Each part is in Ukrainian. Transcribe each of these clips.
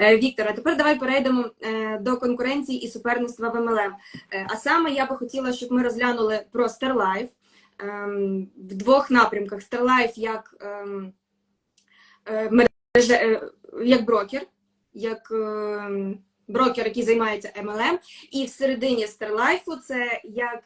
Е, Віктор, а тепер давай перейдемо е, до конкуренції і суперництва в MLM. Е, А саме я би хотіла, щоб ми розглянули про StarLife ем, в двох напрямках: StarLife як ем, як брокер, як ем, брокер, який займається MLM, і всередині StarLife це як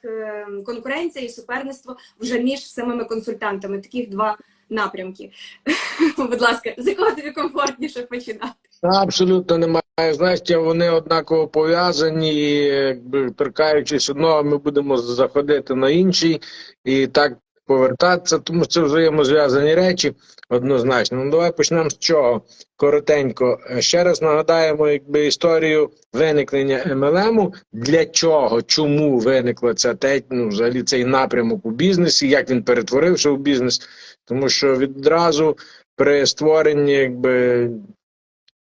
конкуренція і суперництво вже між самими консультантами. Таких два напрямки. Будь ласка, з якого тобі комфортніше починати? Абсолютно немає значення, вони однаково пов'язані, і, торкаючись одного, ми будемо заходити на інший і так повертатися, тому що це взаємозв'язані речі однозначно. Ну давай почнемо з чого? Коротенько. Ще раз нагадаємо, якби історію виникнення МЛМу, для чого, чому виникла ця те, ну, взагалі цей напрямок у бізнесі, як він перетворився у бізнес, тому що відразу при створенні якби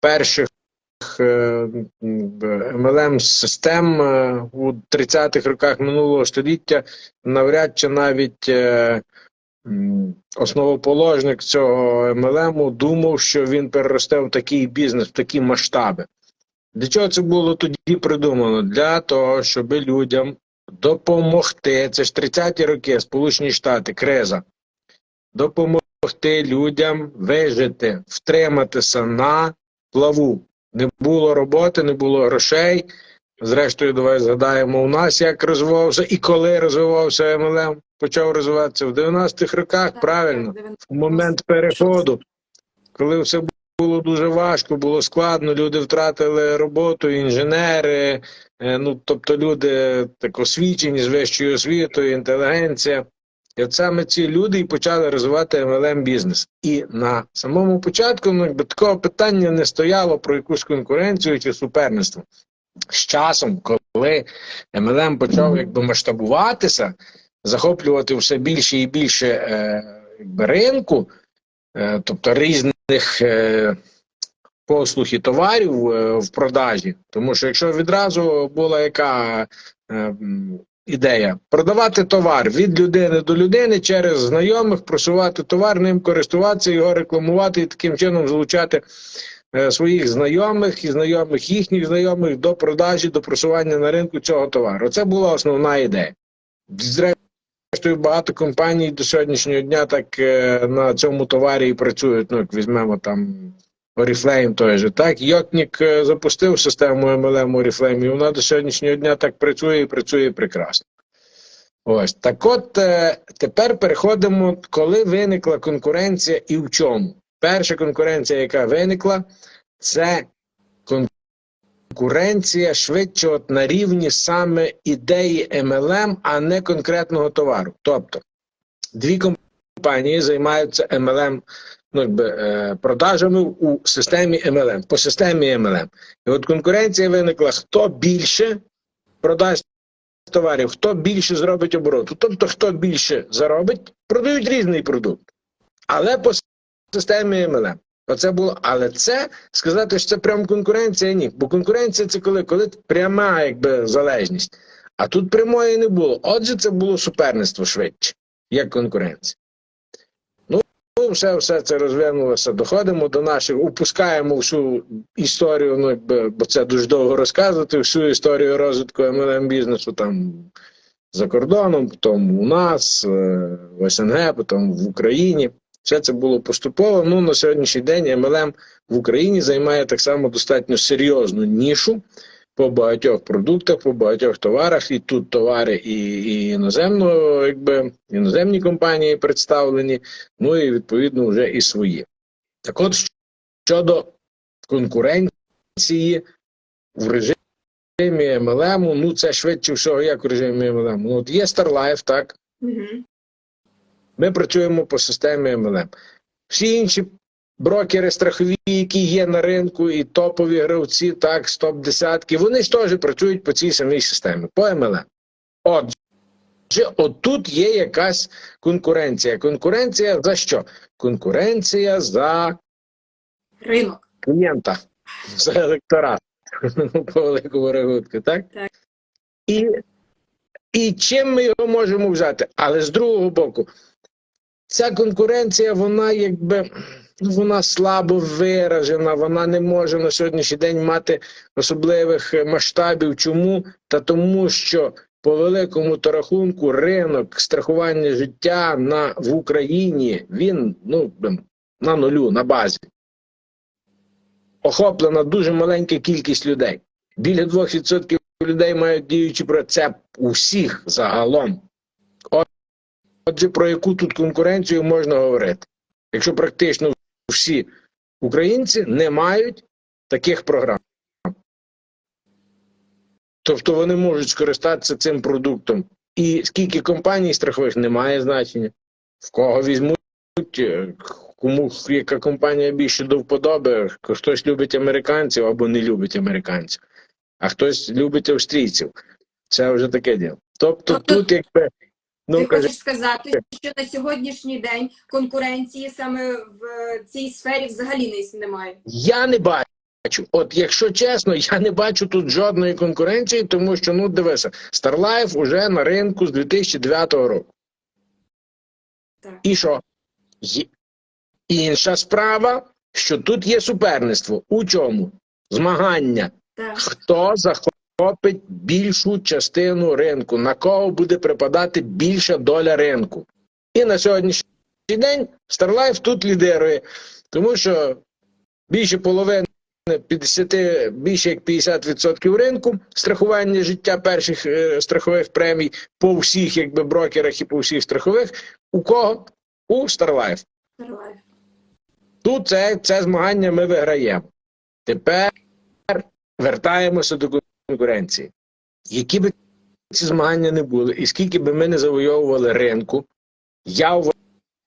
перших mlm систем е, у 30-х роках минулого століття навряд чи навіть е, основоположник цього MLM думав, що він переросте в такий бізнес, в такі масштаби. Для чого це було тоді придумано? Для того, щоб людям допомогти. Це ж 30-ті роки, Сполучені Штати, криза. Допомогти людям вижити, втриматися на плаву. Не було роботи, не було грошей. Зрештою, давай згадаємо у нас, як розвивався і коли розвивався МЛМ. Почав розвиватися в 90-х роках, правильно, в момент переходу, коли все було дуже важко, було складно, люди втратили роботу, інженери, е, ну тобто люди так освічені з вищою освітою, інтелігенція. І от саме ці люди і почали розвивати MLM бізнес. І на самому початку ну, такого питання не стояло про якусь конкуренцію чи суперництво. З часом, коли MLM почав якби масштабуватися, захоплювати все більше і більше е, якби, ринку, е, тобто різних е, послуг і товарів е, в продажі. Тому що якщо відразу була яка е, ідея продавати товар від людини до людини через знайомих, просувати товар, ним користуватися, його рекламувати і таким чином залучати е, своїх знайомих і знайомих їхніх знайомих до продажі, до просування на ринку цього товару. Це була основна ідея. Зрештою, багато компаній до сьогоднішнього дня так е, на цьому товарі і працюють. Ну, як візьмемо там Oriflame той же. Так, Йотнік е, запустив систему MLM Oriflame, і вона до сьогоднішнього дня так працює і працює прекрасно. Ось так от е, тепер переходимо, коли виникла конкуренція і в чому. Перша конкуренція, яка виникла, це конкуренція швидше от на рівні саме ідеї MLM, а не конкретного товару. Тобто дві компанії займаються MLM ну, якби, е, продажами у системі MLM, по системі MLM. І от конкуренція виникла, хто більше продасть товарів, хто більше зробить обороту. Тобто, хто більше заробить, продають різний продукт. Але по системі MLM. Оце було, але це сказати, що це прям конкуренція, ні. Бо конкуренція це коли, коли пряма якби залежність. А тут прямої не було. Отже, це було суперництво швидше, як конкуренція. Ну, все, все це розвинулося. Доходимо до наших, упускаємо всю історію, ну бо це дуже довго розказувати, всю історію розвитку MLM бізнесу там за кордоном, потім у нас, е, в СНГ, потім в Україні. Все це було поступово. Ну на сьогоднішній день MLM в Україні займає так само достатньо серйозну нішу по багатьох продуктах, по багатьох товарах. І тут товари і, і іноземного, якби іноземні компанії представлені, ну і відповідно вже і свої. Так от щодо конкуренції в режимі MLM, ну це швидше всього, як в режимі MLM. Ну, от є StarLife, так. Угу. Ми працюємо по системі MLM. Всі інші брокери страхові, які є на ринку, і топові гравці, так, стоп десятки, вони ж теж працюють по цій самій системі, по MLM. Отже, отут є якась конкуренція. Конкуренція за що? Конкуренція за Ринок. клієнта, за електорат по великому рахунку, так? Так. І, і чим ми його можемо взяти? Але з другого боку, ця конкуренція, вона якби вона слабо виражена, вона не може на сьогоднішній день мати особливих е, масштабів. Чому? Та тому, що по великому то рахунку ринок страхування життя на, в Україні він ну, на нулю, на базі. Охоплена дуже маленька кількість людей. Біля 2% людей мають діючі це у всіх загалом. Отже, про яку тут конкуренцію можна говорити? Якщо практично всі українці не мають таких програм. Тобто вони можуть скористатися цим продуктом. І скільки компаній страхових немає значення. В кого візьмуть, е, кому яка компанія більше до вподоби, хтось любить американців або не любить американців, а хтось любить австрійців. Це вже таке діло. Тобто, Тобто- тут якби ну Ти кажи, хочеш сказати, що на сьогоднішній день конкуренції саме в цій сфері взагалі не немає. Я не бачу. От якщо чесно, я не бачу тут жодної конкуренції, тому що ну дивися, StarLife уже на ринку з 2009 року. Так. І що? Є- Інша справа, що тут є суперництво. У чому? Змагання. Так. Хто захопить більшу частину ринку, на кого буде припадати більша доля ринку. І на сьогоднішній день StarLife тут лідирує, тому що більше половини 50, більше як 50% ринку страхування життя перших е, страхових премій по всіх якби брокерах і по всіх страхових. У кого? У StarLife. Давай. Тут це, це змагання ми виграємо. Тепер вертаємося до конкуренції. Які би ці змагання не були, і скільки би ми не завойовували ринку, я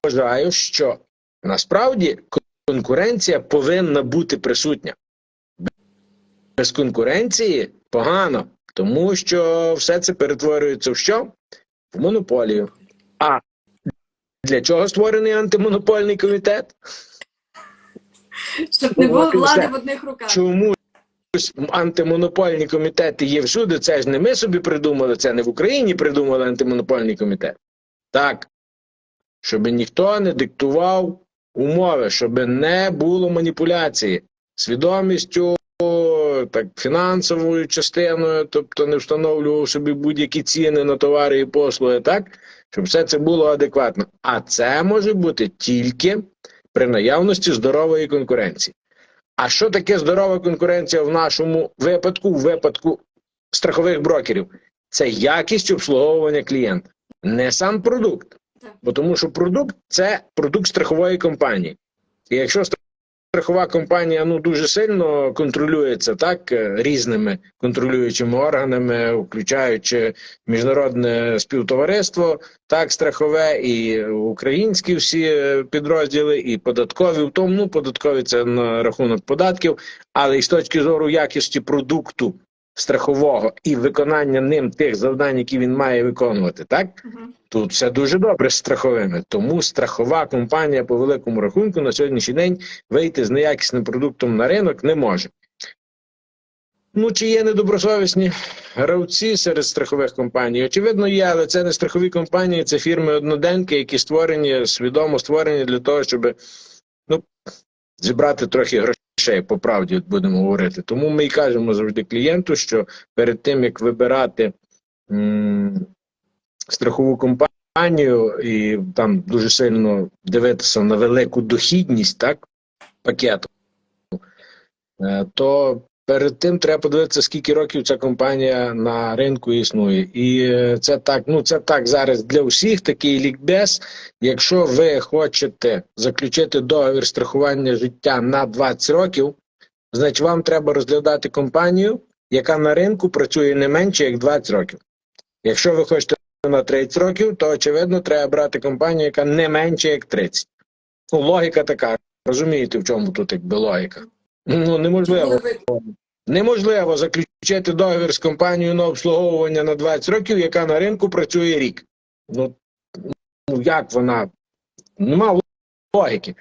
вважаю, що насправді конкуренція повинна бути присутня. Без конкуренції погано, тому що все це перетворюється в що? В монополію. А для чого створений антимонопольний комітет? Щоб не було влади в одних руках. Чомусь антимонопольні комітети є всюди. Це ж не ми собі придумали, це не в Україні придумали антимонопольний комітет. Так, щоб ніхто не диктував умови, щоб не було маніпуляції свідомістю, так, фінансовою частиною, тобто не встановлював собі будь-які ціни на товари і послуги, так, щоб все це було адекватно. А це може бути тільки при наявності здорової конкуренції. А що таке здорова конкуренція в нашому випадку, в випадку страхових брокерів? Це якість обслуговування клієнта, не сам продукт. Бо тому що продукт це продукт страхової компанії. І якщо страхова компанія ну дуже сильно контролюється так е, різними контролюючими органами, включаючи міжнародне співтовариство, так страхове, і українські всі е, підрозділи, і податкові. В тому ну податкові це на рахунок податків, але і з точки зору якості продукту страхового і виконання ним тих завдань, які він має виконувати, так Мгм. Тут все дуже добре з страховими, тому страхова компанія по великому рахунку на сьогоднішній день вийти з неякісним продуктом на ринок не може. Ну, чи є недобросовісні гравці серед страхових компаній? Очевидно, є, але це не страхові компанії, це фірми одноденки, які створені, свідомо створені для того, щоб ну, зібрати трохи грошей, по правді будемо говорити. Тому ми і кажемо завжди клієнту, що перед тим як вибирати страхову компанію і там дуже сильно дивитися на велику дохідність, так, пакету, е, то перед тим треба подивитися, скільки років ця компанія на ринку існує. І е, це так, ну це так зараз для всіх, такий лікбез. Якщо ви хочете заключити договір страхування життя на 20 років, значить вам треба розглядати компанію, яка на ринку працює не менше як 20 років. Якщо ви хочете на 30 років, то очевидно треба брати компанію, яка не менше як 30. Ну, логіка така. Розумієте, в чому тут якби логіка? Ну неможливо. Неможливо заключити договір з компанією на обслуговування на 20 років, яка на ринку працює рік. Ну, ну як вона? Нема логіки.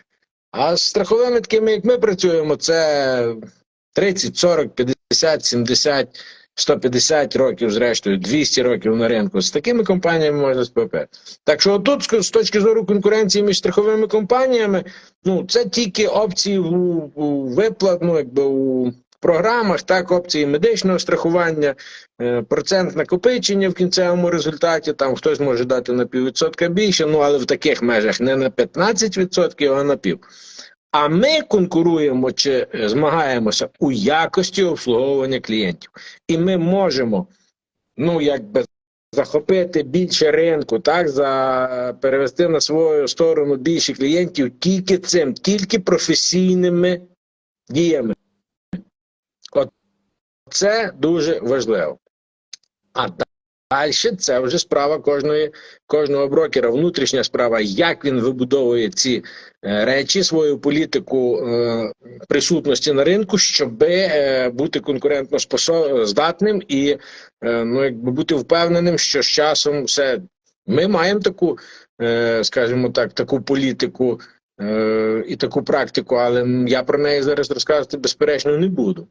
А з страховими такими, як ми працюємо, це 30, 40, 50, 70 150 років, зрештою, 200 років на ринку. З такими компаніями можна спопер. Так що тут, з- з точки зору конкуренції між страховими компаніями, ну це тільки опції у, у виплат, ну якби у програмах, так, опції медичного страхування, е, процент накопичення в кінцевому результаті. Там хтось може дати на піввідсотка більше, ну але в таких межах не на 15%, а на пів. А ми конкуруємо чи е, змагаємося у якості обслуговування клієнтів. І ми можемо, ну якби. Захопити більше ринку, так за перевести на свою сторону більше клієнтів тільки цим, тільки професійними діями. От це дуже важливо. А далі це вже справа кожної, кожного брокера, внутрішня справа, як він вибудовує ці е, речі, свою політику е, присутності на ринку, щоб е, бути конкурентно здатним і е, ну, якби бути впевненим, що з часом все. Ми маємо таку, е, скажімо так, таку політику е, і таку практику, але я про неї зараз розказувати безперечно не буду.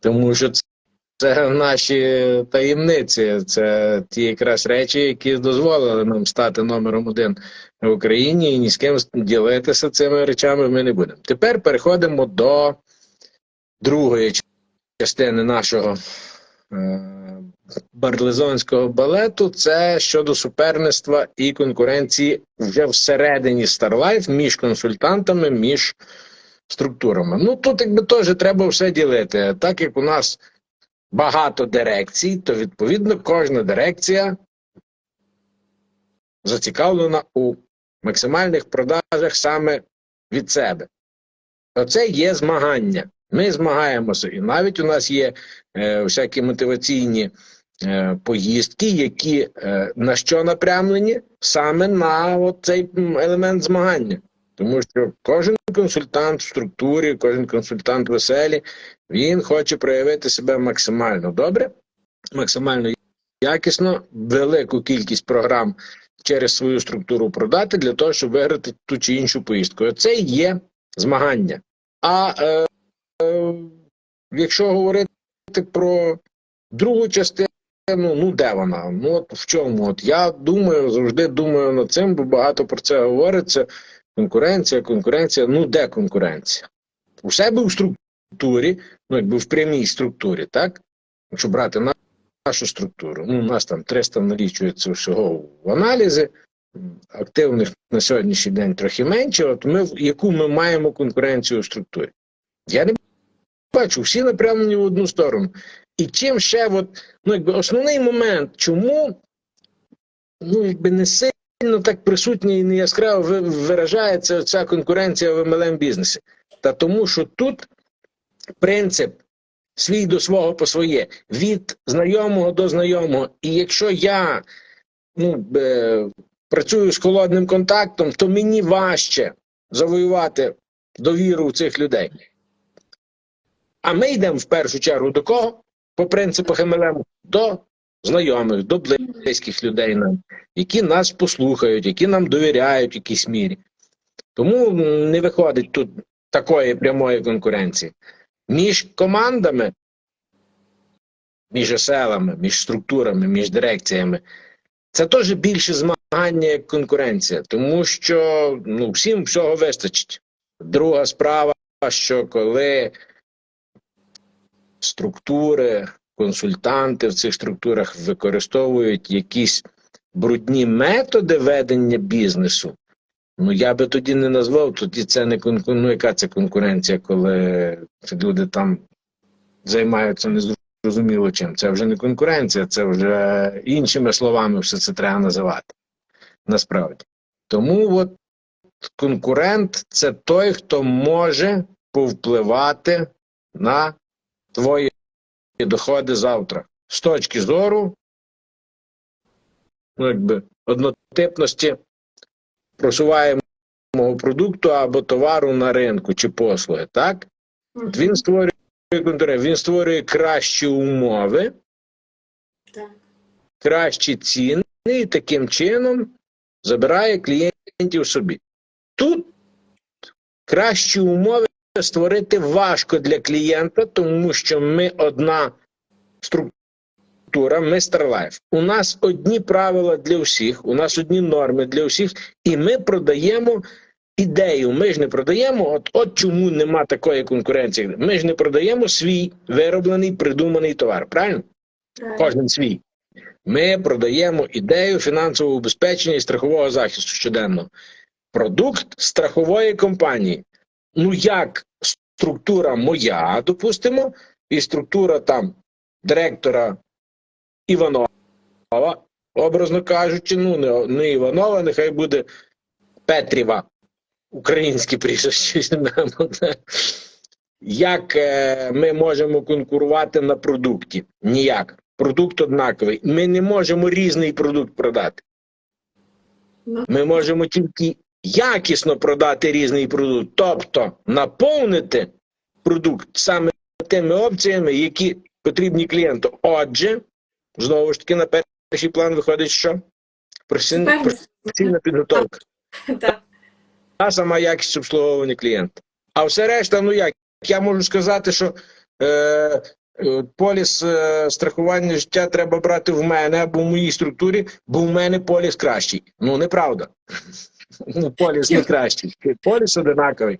Тому що це, це наші таємниці, це ті якраз речі, які дозволили нам стати номером один в Україні, і ні з ким ділитися цими речами ми не будемо. Тепер переходимо до другої частини нашого е, барлезонського балету. Це щодо суперництва і конкуренції вже всередині StarLife між консультантами, між структурами. Ну тут якби теж треба все ділити. Так як у нас багато дирекцій, то відповідно кожна дирекція зацікавлена у максимальних продажах саме від себе. Оце є змагання. Ми змагаємося, і навіть у нас є е, всякі мотиваційні е, поїздки, які е, на що напрямлені саме на цей елемент змагання. Тому що кожен консультант в структурі, кожен консультант веселі, він хоче проявити себе максимально добре, максимально якісно, велику кількість програм через свою структуру продати для того, щоб виграти ту чи іншу поїздку. Це є змагання. А е, е, якщо говорити про другу частину, ну де вона? Ну от в чому? От я думаю, завжди думаю над цим, бо багато про це говориться. Конкуренція, конкуренція. Ну де конкуренція? У себе в структурі, ну якби в прямій структурі, так? Якщо брати нашу структуру, ну у нас там 300 налічується всього в аналізи, активних на сьогоднішній день трохи менше. От ми яку ми маємо конкуренцію в структурі? Я не бачу, всі напрямлені в одну сторону. І чим ще, от, ну якби основний момент, чому ну якби не сильно так присутня і не яскраво виражається ця конкуренція в MLM бізнесі? Та тому, що тут принцип свій до свого по своє, від знайомого до знайомого. І якщо я ну, е, працюю з холодним контактом, то мені важче завоювати довіру у цих людей. А ми йдемо в першу чергу до кого? По принципах МЛМ до знайомих, до близьких людей нам, які нас послухають, які нам довіряють в якійсь мірі. Тому не виходить тут такої прямої конкуренції. Між командами, між селами, між структурами, між дирекціями, це теж більше змагання як конкуренція, тому що ну, всім всього вистачить. Друга справа, що коли структури, консультанти в цих структурах використовують якісь брудні методи ведення бізнесу, ну я би тоді не назвав, тоді це не конкуренція. Ну, яка це конкуренція, коли люди там займаються незрозуміло чим. Це вже не конкуренція, це вже іншими словами все це треба називати. Насправді. Тому от конкурент це той, хто може повпливати на твої доходи завтра. З точки зору ну, якби, однотипності просуваємого продукту або товару на ринку чи послуги. Так? Він створює він створює кращі умови, Так. кращі ціни і таким чином забирає клієнтів собі. Тут кращі умови створити важко для клієнта, тому що ми одна структура Mr. Life. У нас одні правила для всіх, у нас одні норми для всіх, і ми продаємо ідею. Ми ж не продаємо, от, от чому нема такої конкуренції. Ми ж не продаємо свій вироблений, придуманий товар. Правильно? Кожен свій. Ми продаємо ідею фінансового убезпечення і страхового захисту щоденно. Продукт страхової компанії. Ну, як структура моя, допустимо, і структура там директора Іванова, образно кажучи, ну не, не Іванова, нехай буде Петріва, українське прізвище. Як е, ми можемо конкурувати на продукті? Ніяк. Продукт однаковий. Ми не можемо різний продукт продати. Ну. Ми можемо тільки якісно продати різний продукт, тобто наповнити продукт саме тими опціями, які потрібні клієнту. Отже, знову ж таки, на перший план виходить, що професійна, підготовка, та сама якість обслуговування клієнта. А все решта, ну як? Я можу сказати, що е, е, поліс е, страхування життя треба брати в мене або в моїй структурі, бо в мене поліс кращий. Ну, неправда. Ну, поліс не кращий. Поліс одинаковий.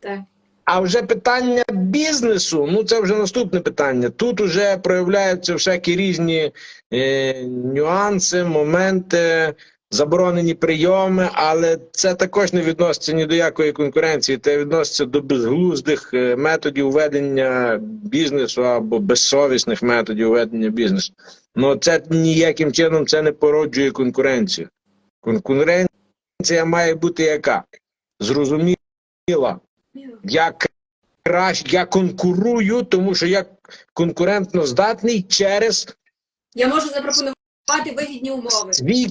Так. А вже питання бізнесу, ну це вже наступне питання. Тут вже проявляються всякі різні е, нюанси, моменти, заборонені прийоми, але це також не відноситься ні до якої конкуренції. Це відноситься до безглуздих е, методів ведення бізнесу або безсовісних методів ведення бізнесу. Ну це ніяким чином це не породжує конкуренцію. Конкуренція має бути яка? Зрозуміла я краще, я конкурую, тому що я конкурентно здатний через Я можу запропонувати вигідні умови. свій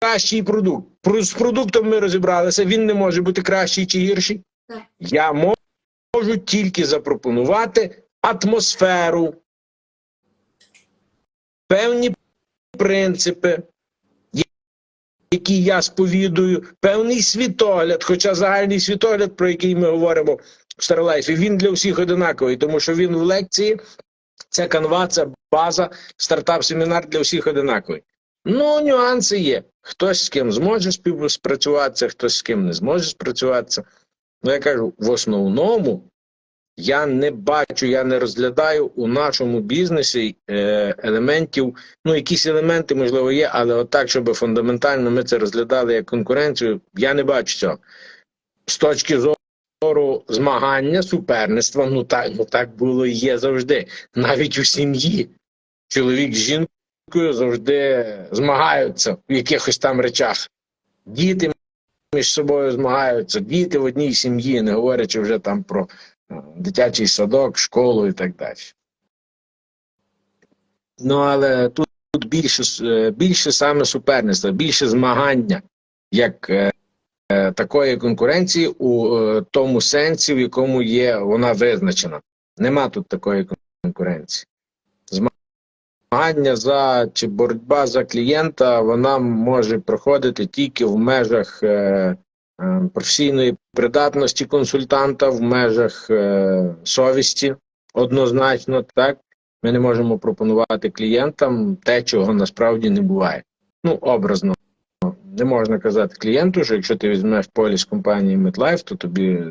кращий продукт. Про- З продуктом ми розібралися, він не може бути кращий чи гірший. Так. Я мо- можу тільки запропонувати атмосферу, певні принципи, які я сповідую, певний світогляд, хоча загальний світогляд, про який ми говоримо в Старлайфі, він для всіх одинаковий, тому що він в лекції, це канва, це база, стартап-семінар для всіх одинаковий. Ну, нюанси є. Хтось з ким зможе співпрацюватися, хтось з ким не зможе спрацюватися. Ну, я кажу, в основному я не бачу, я не розглядаю у нашому бізнесі е, елементів. Ну, якісь елементи, можливо, є, але отак, щоб фундаментально ми це розглядали як конкуренцію, я не бачу цього. З точки зору змагання, суперництва, ну так, ну так було і є завжди. Навіть у сім'ї. Чоловік з жінкою завжди змагаються в якихось там речах. Діти між собою змагаються, діти в одній сім'ї, не говорячи вже там про дитячий садок, школу і так далі. Ну, але тут, більше, е, більше саме суперництва, більше змагання, як е, е, такої конкуренції у е, тому сенсі, в якому є вона визначена. Нема тут такої конкуренції. Змагання за чи боротьба за клієнта вона може проходити тільки в межах е, професійної придатності консультанта, в межах е, совісті, однозначно, так. Ми не можемо пропонувати клієнтам те, чого насправді не буває. Ну, образно. Не можна казати клієнту, що якщо ти візьмеш поліс компанії MetLife, то тобі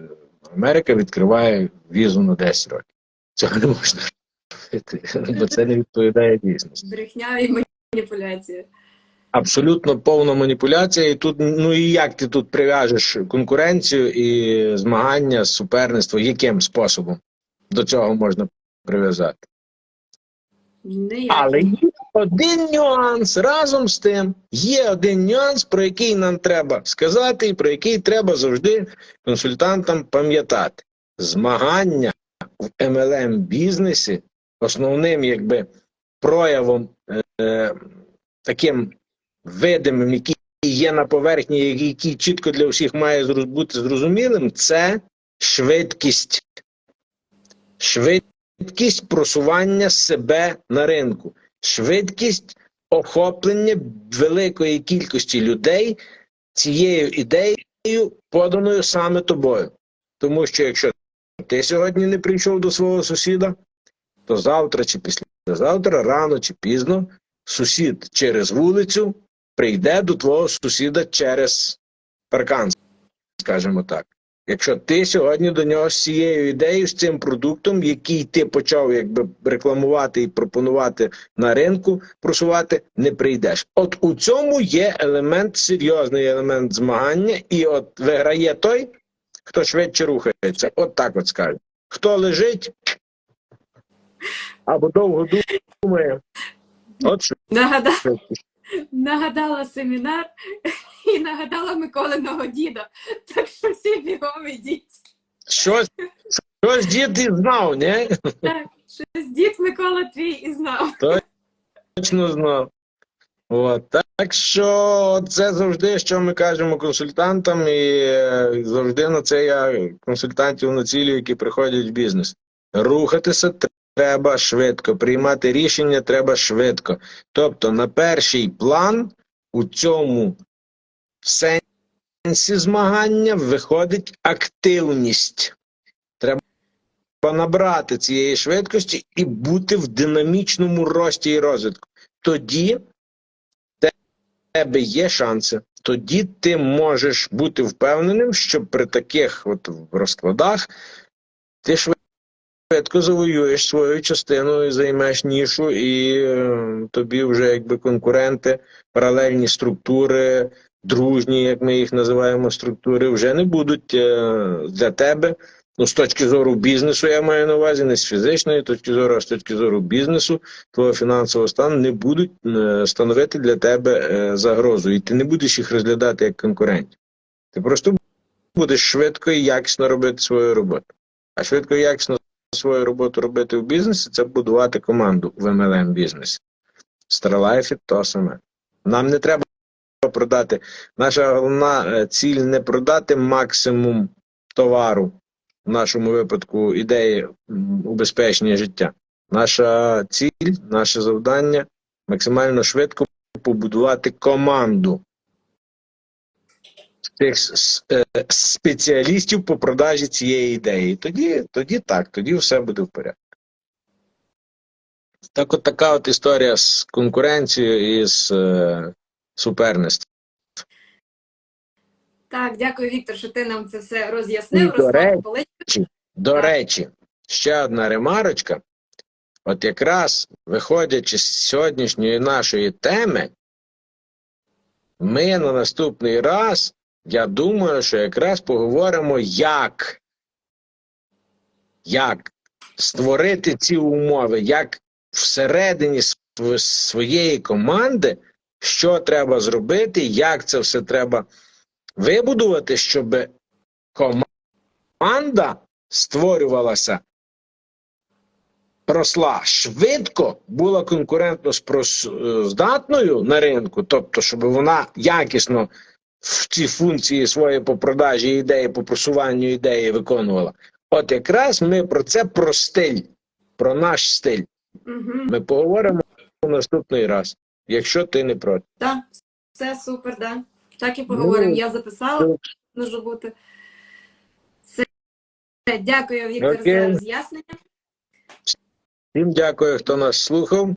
Америка відкриває візу на 10 років. Цього не можна робити, бо це не відповідає дійсності. Брехня і маніпуляція. Абсолютно повна маніпуляція, і тут ну і як ти тут прив'яжеш конкуренцію і змагання, суперництво, яким способом до цього можна прив'язати? Але є один нюанс разом з тим. Є один нюанс, про який нам треба сказати, і про який треба завжди консультантам пам'ятати. Змагання в MLM бізнесі основним якби проявом е, таким видимим, який є на поверхні, який чітко для всіх має бути зрозумілим, це швидкість. Швидкість просування себе на ринку, швидкість охоплення великої кількості людей цією ідеєю, поданою саме тобою. Тому що якщо ти сьогодні не прийшов до свого сусіда, то завтра чи післязавтра, рано чи пізно, сусід через вулицю прийде до твого сусіда через паркан, скажімо так. Якщо ти сьогодні до нього з цією ідеєю, з цим продуктом, який ти почав якби рекламувати і пропонувати на ринку, просувати, не прийдеш. От у цьому є елемент, серйозний елемент змагання, і от виграє той, хто швидше рухається. От так от скажу. Хто лежить або довго думає, от що. Нагадала, семінар і нагадала Миколиного діда. Так що всі бігом ідіть. Щось, щось дід і знав, ні? Так, щось дід Микола твій і знав. Точно знав. От. Так що це завжди, що ми кажемо консультантам, і е, завжди на це я консультантів націлюю, які приходять в бізнес. Рухатися треба швидко, приймати рішення треба швидко. Тобто на перший план у цьому сенсі змагання виходить активність. Треба набрати цієї швидкості і бути в динамічному рості і розвитку. Тоді в тебе є шанси. Тоді ти можеш бути впевненим, що при таких от розкладах ти швидко завоюєш свою частину і займеш нішу, і е, тобі вже якби конкуренти, паралельні структури, дружні, як ми їх називаємо, структури, вже не будуть е, для тебе. Ну, з точки зору бізнесу, я маю на увазі, не з фізичної точки зору, а з точки зору бізнесу, твого фінансового стану не будуть е, становити для тебе загрозу, і ти не будеш їх розглядати як конкурентів. Ти просто будеш швидко і якісно робити свою роботу. А швидко і якісно свою роботу робити в бізнесі це будувати команду в MLM бізнесі. Starlife то саме. Нам не треба продати. Наша головна е, ціль не продати максимум товару в нашому випадку ідеї убезпечення життя. Наша ціль, наше завдання максимально швидко побудувати команду тих е, спеціалістів по продажі цієї ідеї. Тоді, тоді так, тоді все буде в порядку. Так от така от історія з конкуренцією і з е, суперництвом. Так, дякую, Віктор, що ти нам це все роз'яснив, до речі. До речі, ще одна ремарочка. От якраз виходячи з сьогоднішньої нашої теми, ми на наступний раз, я думаю, що якраз поговоримо, як, як створити ці умови, як всередині своєї команди, що треба зробити, як це все треба вибудувати, щоб команда створювалася, росла швидко, була конкурентно е, здатною на ринку, тобто, щоб вона якісно в ці функції свої по продажі ідеї, по просуванню ідеї виконувала. От якраз ми про це про стиль, про наш стиль. Мгм. Ми поговоримо наступний раз, якщо ти не проти. Так, все супер, да. Так і поговоримо. Ну, Я записала, може бути. Все. Дякую, Віктор, Окей. за роз'яснення. Всім дякую, хто нас слухав.